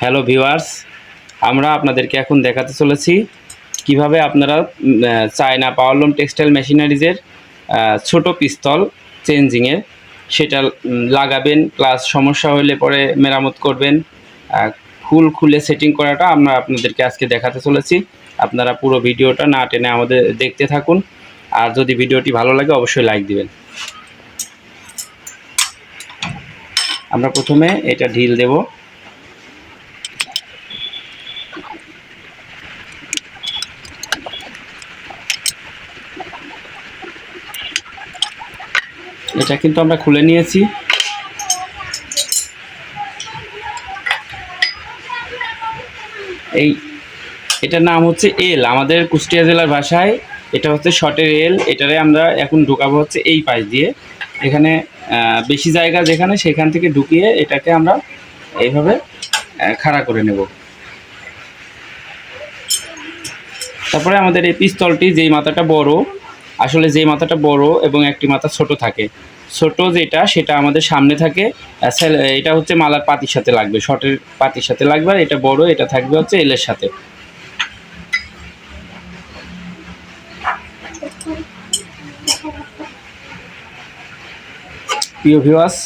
Hello viewers, আমরা আপনাদেরকে এখন দেখাতে চলেছি কীভাবে আপনারা চায়না পাওয়ারলুম টেক্সটাইল মেশিনারিজের ছোট পিস্তল চেঞ্জিংয়ের সেটা লাগাবেন, প্লাস সমস্যা হলে পরে মেরামত করবেন খুল খুলে সেটিং করাটা আমরা আপনাদেরকে আজকে দেখাতে চলেছি। আপনারা পুরো ভিডিওটা না টেনে আমাদের দেখতে থাকুন, আর যদি ভিডিওটি ভালো লাগে অবশ্যই লাইক দিবেন। আমরা প্রথমে এটা ঢিল দেবো। এটা কিন্তু আমরা খুলে নিয়েছি। এই, এটার নাম হচ্ছে এল। আমাদের কুষ্টিয়া জেলার ভাষায় এটা হচ্ছে শর্টের এল। এটারে আমরা এখন ঢুকাবো হচ্ছে এই পাশ দিয়ে। এখানে বেশি জায়গা যেখানে সেখান থেকে ঢুকিয়ে এটাকে আমরা এইভাবে খাড়া করে নেব। তারপরে আমাদের এই পিস্তলটি যেই মাথাটা বড় আসলে যেই মাথাটা বড় এবং একটি মাথা ছোট থাকে। ছোট যেটা, সেটা আমাদের সামনে থাকে। এটা হচ্ছে মালার পাতির সাথে লাগবে। শর্টের পাতির সাথে লাগবে আর এটা বড়, এটা থাকবে হচ্ছে এলের সাথে। প্রিয় ভিউয়ার্স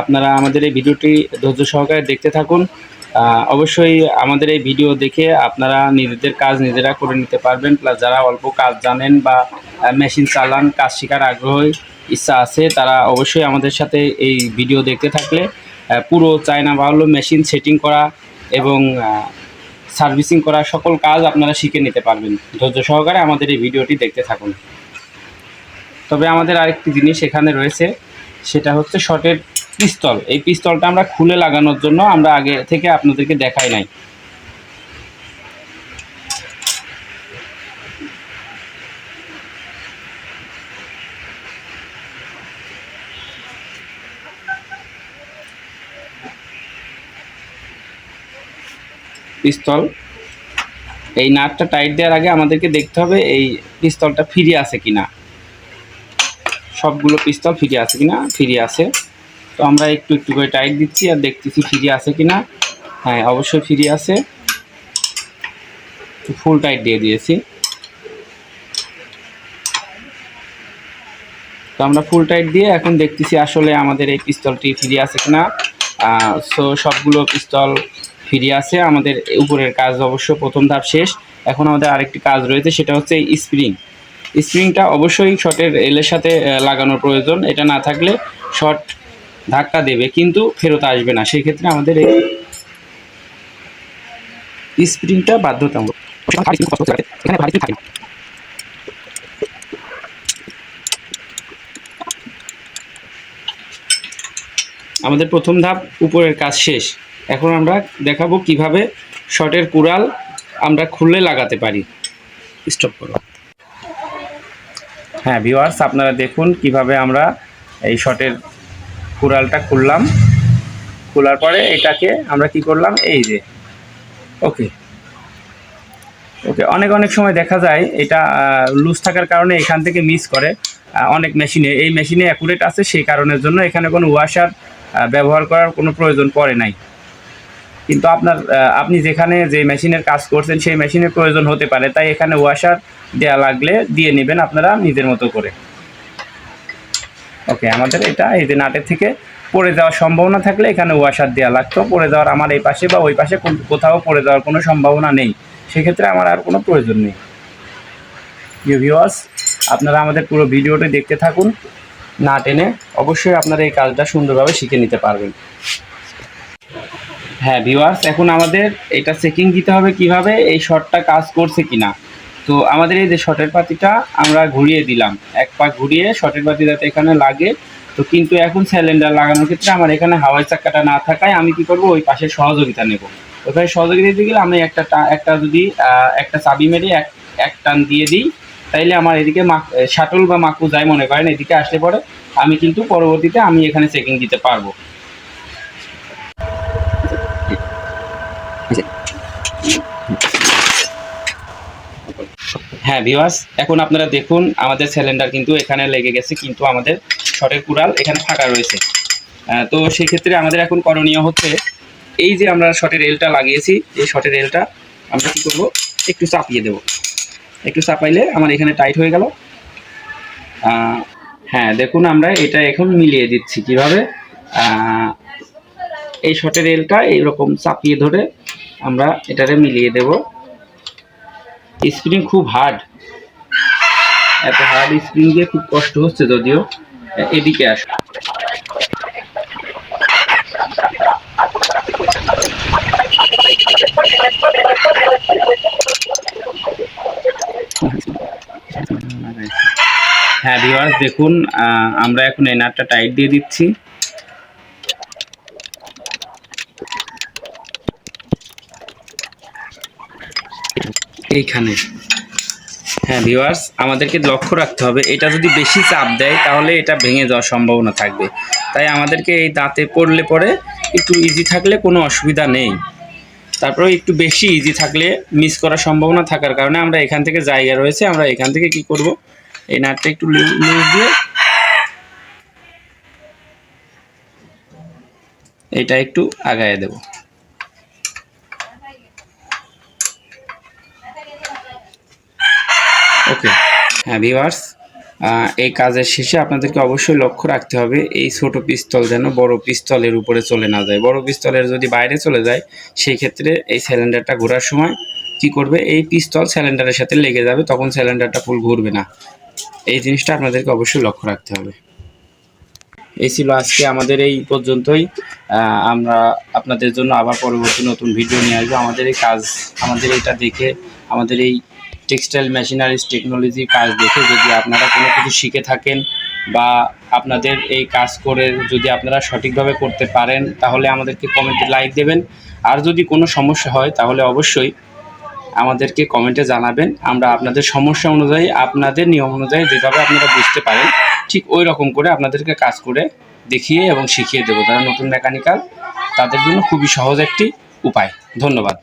আপনারা আমাদের এই ভিডিওটি ধৈর্য সহকারে দেখতে থাকুন। অবশ্যই আমাদের এই ভিডিও দেখে আপনারা নিজেদের কাজ নিজেরা করে নিতে পারবেন। প্লাস যারা অল্প কাজ জানেন বা মেশিন চালান, কাজ শেখার আগ্রহী ইচ্ছা আছে। তারা অবশ্যই আমাদের সাথে এই ভিডিও দেখতে থাকলে পুরো চায়না বাউলো মেশিন সেটিং করা এবং সার্ভিসিং করা সকল কাজ আপনারা শিখে নিতে পারবেন। ধৈর্য সহকারে আমাদের এই ভিডিওটি দেখতে থাকুন। তবে আমাদের আরেকটি জিনিস এখানে রয়েছে, সেটা হচ্ছে শর্টের পিস্তল। এই পিস্তলটা আমরা খুলে লাগানোর জন্য আমরা আগে থেকে আপনাদেরকে দেখাই নাই। পিস্তল। এই নাটটা টাইট দেওয়ার আগে আমাদেরকে দেখতে হবে এই পিস্তলটা ফিরে আছে কিনা। সবগুলো পিস্তল ফিরে আছে কিনা ফিরে আছে। তো আমরা একটু একটু করে টাইট দিচ্ছি আর দেখতেছি ফিরে আছে কিনা। হ্যাঁ অবশ্যই ফিরে আছে। ফুল টাইট দিয়ে দিয়েছি। তো আমরা ফুল টাইট দিয়ে এখন দেখতেছি আসলে আমাদের এই পিস্তলটি ফিরে আছে কিনা। সো সবগুলো পিস্তল ফিরে আছে আমাদের উপরের কাজ অবশ্য প্রথম ধাপ শেষ। এখন আমাদের আরেকটি কাজ রয়েছে, সেটা হচ্ছে স্প্রিং। স্প্রিংটা অবশ্যই শর্টের এলের সাথে লাগানোর প্রয়োজন। এটা না থাকলে শর্ট ধাক্কা দেবে, কিন্তু ফেরত আসবে না। সেই ক্ষেত্রে আমাদের এই স্প্রিংটা বাধ্যতামূলক। আমাদের প্রথম ধাপ, উপরের কাজ শেষ। এখন আমরা দেখাবো কীভাবে শর্টের কুড়াল আমরা খুলে লাগাতে পারি। স্টপ করো। হ্যাঁ ভিউয়ার্স আপনারা দেখুন কীভাবে আমরা এই শর্টের কুড়ালটা খুললাম। খোলার পরে এটাকে আমরা কি করলাম? এই যে। ওকে ওকে অনেক অনেক সময় দেখা যায় এটা লুজ থাকার কারণে এখান থেকে মিস করে অনেক মেশিনে এই মেশিনে অ্যাকুরেট আছে, সেই কারণের জন্য এখানে কোনো ওয়াশার ব্যবহার করার কোনো প্রয়োজন পড়ে নাই। কিন্তু আপনার আপনি যেখানে যে মেশিনের কাজ করছেন, সেই মেশিনের প্রয়োজন হতে পারে। তাই এখানে ওয়াশার দেওয়া লাগলে দিয়ে নেবেন আপনারা নিজের মতো করে। ওকে আমাদের এটা এই যে নাটের থেকে পড়ে যাওয়ার সম্ভাবনা থাকলে এখানে ওয়াশার দেওয়া লাগতো। পড়ে যাওয়ার আমার এই পাশে বা ওই পাশে কোথাও পড়ে যাওয়ার কোনো সম্ভাবনা নেই। সেক্ষেত্রে আমার আর কোনো প্রয়োজন নেই। ভিউয়ার্স আপনারা আমাদের পুরো ভিডিওটি দেখতে থাকুন। না টেনে অবশ্যই আপনারা এই কাজটা সুন্দরভাবে শিখে নিতে পারবেন। হ্যাঁ ভিউয়ার্স এখন আমাদের এটা চেকিং দিতে হবে কীভাবে এই শটটা কাজ করছে কিনা। তো আমাদের এই যে শটের পাতিটা আমরা ঘুরিয়ে দিলাম। এক পা ঘুরিয়ে শর্টের পাতি যাতে এখানে লাগে। তো কিন্তু এখন সিলিন্ডার লাগানোর ক্ষেত্রে আমার এখানে হাওয়াই চাক্কাটা না থাকায় আমি কি করব, ওই পাশে সহযোগিতা নেব। ওখানে সহযোগিতা দিতে গেলে আমি একটা একটা যদি একটা চাবি মেরে এক এক টান দিয়ে দিই, তাইলে আমার এদিকে শাটল বা মাকু যাই মনে করেন, এদিকে আসলে পরে আমি কিন্তু পরবর্তীতে আমি এখানে চেকিং দিতে পারব। হ্যাঁ ভিওয়াস এখন আপনারা দেখুন, আমাদের সিলিন্ডার কিন্তু এখানে লেগে গেছে, কিন্তু আমাদের শর্টের কুড়াল এখানে ফাঁকা রয়েছে। তো সেক্ষেত্রে আমাদের এখন করণীয় হচ্ছে, এই যে আমরা শর্টের এলটা লাগিয়েছি, এই শর্টের এলটা আমরা কী করব? একটু চাপিয়ে দেবো। একটু চাপাইলে আমার এখানে টাইট হয়ে গেল। হ্যাঁ দেখুন আমরা এটা এখন মিলিয়ে দিচ্ছি কীভাবে। এই শর্টের এলটা এইরকম চাপিয়ে ধরে আমরা এটারে মিলিয়ে দেব। স্প্রিং খুব হার্ড এত হার্ড স্প্রিং দিয়ে খুব কষ্ট হচ্ছে যদিও। এদিকে আস। হ্যাঁ ভিউয়ার্স দেখুন আমরা এখন এই নাটটা টাইট দিয়ে দিচ্ছি। এইখানে। হ্যাঁ ভিউয়ার্স আমাদেরকে লক্ষ্য রাখতে হবে, এটা যদি বেশি চাপ দেয়, তাহলে এটা ভেঙে যাওয়ার সম্ভাবনা থাকবে। তাই আমাদেরকে এই দাঁতে পড়লে পরে একটু ইজি থাকলে কোনো অসুবিধা নেই। তারপরে একটু বেশি ইজি থাকলে মিস করার সম্ভাবনা থাকার কারণে আমরা এখান থেকে জায়গা রয়েছে, আমরা এখান থেকে কি করব? এই নাটটা একটু লুজ দিয়ে। এটা একটু আগায় দেব ওকে হ্যাঁ ভিউয়ার্স এই কাজের শেষে আপনাদেরকে অবশ্যই লক্ষ্য রাখতে হবে, এই ছোট পিস্তল যেন বড় পিস্তলের উপরে চলে না যায়। বড় পিস্তলের যদি বাইরে চলে যায়, সেই ক্ষেত্রে এই সিলিন্ডারটা ঘোরার সময় কি করবে? এই পিস্তল সিলিন্ডারের সাথে লেগে যাবে, তখন সিলিন্ডারটা ফুল ঘুরবে না। এই জিনিসটা আপনাদেরকে অবশ্যই লক্ষ্য রাখতে হবে। এই ছিল আজকে আমাদের এই পর্যন্তই। আমরা আপনাদের জন্য আবার পরবর্তী নতুন ভিডিও নিয়ে আসব। আমাদের এই কাজ, আমাদের এটা দেখে, আমাদের এই টেক্সটাইল মেশিনারিজ টেকনোলজি কাজ দেখে যদি আপনারা কোনো কিছু শিখে থাকেন বা আপনাদের এই কাজ করে যদি আপনারা সঠিকভাবে করতে পারেন, তাহলে আমাদেরকে কমেন্টে লাইক দেবেন। আর যদি কোনো সমস্যা হয়, তাহলে অবশ্যই আমাদেরকে কমেন্টে জানাবেন। আমরা আপনাদের সমস্যা অনুযায়ী, আপনাদের নিয়ম অনুযায়ী যেভাবে আপনারা বুঝতে পারেন, ঠিক ওই রকম করে আপনাদেরকে কাজ করে দেখিয়ে এবং শিখিয়ে দেবো। যারা নতুন মেকানিক্যাল, তাদের জন্য খুবই সহজ একটি উপায়। ধন্যবাদ।